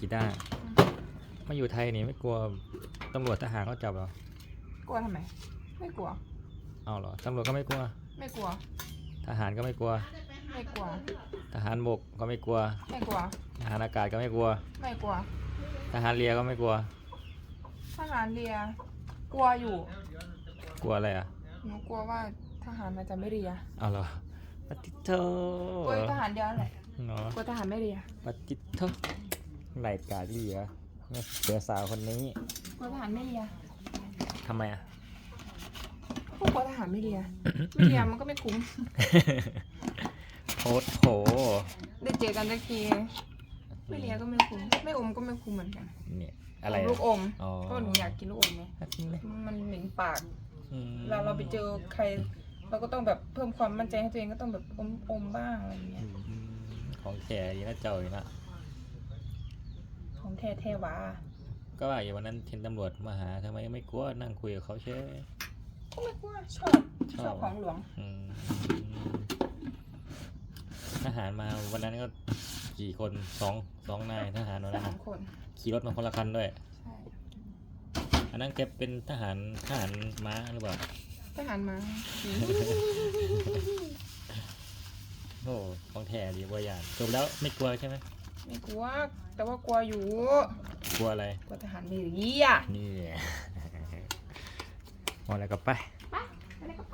กีตาร์มาอยู่ไทยนี่ไม่กลัวตำรวจทหารเขาจับเหรอกลัวทำไม ไม่กลัว เอาเหรอตำรวจก็ไม่กลัว ไม่กลัว ทหารก็ไม่กลัว ไม่กลัว ทหารบกก็ไม่กลัว ไม่กลัว ทหารอากาศก็ไม่กลัว ไม่กลัว ทหารเรือก็ไม่กลัว ทหารเรือกลัวอยู่ กลัวอะไรอะ หนูกลัวว่าทหารมันจะไม่เรียเอาเหรอปฏิโทกลัวทหารเดียวแหละเนาะกลัวทหารไม่เรียปฏิโท ไหลกาดเรือเนี่ยเสือสาวคนนี้กลัวทหารไม่เรียทำไมอะพวกกลัวทหารไม่เรีย ไม่เรียมันก็ไม่คุ้มโอ้โหได้เจอกันสักทีไม่เรียก็ไม่คุ้มไม่อมก็ไม่คุ้มเหมือนกัน เนี่ย อะไรลูกอมอ๋อเพราะหนูอยากกินลูกอมไงจริงเลยมันเหม็นปากอืมเวลาเราไปเจอใคร เราก็ต้องแบบเพิ่มความมั่นใจให้ตัวเองก็ต้องแบบอมอมบ้างอะไรอย่างเงี้ยอืมของแท้ดีนะเจ้าอยู่นะของ แท้แท้หวาก็ว่าอยู่วันนั้นเห็นตำรวจมาหาทำไมไม่กลัวนั่งคุยกับเขาเฉยก็ไม่กลัวชอบชอบชอบของหลวงอืมทหารมาวันนั้นก็กี่คนสองสองนายทหารวันนั้นสาน่ะมคนขี่รถมาคนละคันด้วยใช่อันนั้นแกเป็นทหารทหารม้าหรือเปล่าทหารมาโอ้ของแท้ดีบัวย่านจบแล้วไม่กลัวใช่ไหม ไม่กลัว แต่ว่ากลัวอยู่ กลัวอะไร กลัวทหารไม่เรียนี่หมดแล้วก็ไป